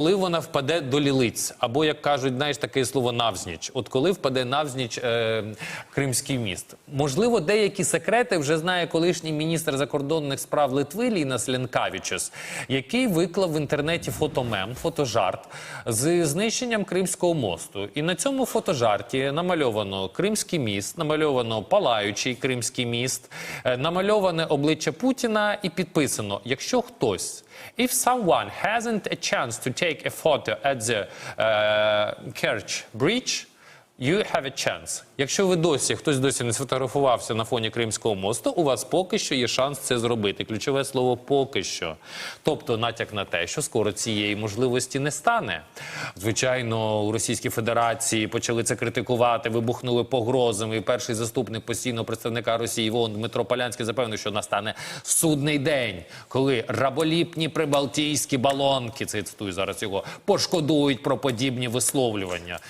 Коли вона впаде до лілиць, або як кажуть, знаєш таке слово навзніч. От коли впаде навзніч е, Кримський міст, можливо, деякі секрети вже знає колишній міністр закордонних справ Литви Ліна Слянкавічус, який виклав в інтернеті фотомем, фотожарт з знищенням Кримського мосту. І на цьому фотожарті намальовано Кримський міст, намальовано палаючий Кримський міст, е, намальоване обличчя Путіна і підписано: якщо хтось. If someone hasn't a chance to take a photo at the uh, Kerch Bridge, you have a chance. Якщо ви досі, хтось досі не сфотографувався на фоні Кримського мосту, у вас поки що є шанс це зробити. Ключове слово поки що. Тобто натяк на те, що скоро цієї можливості не стане. Звичайно, у Російській Федерації почали це критикувати, вибухнули погрозами. І перший заступник постійного представника Росії ВОН Дмитро Полянський запевнив, що настане судний день, коли раболіпні прибалтійські балонки, це я цитую зараз його, пошкодують про подібні висловлювання.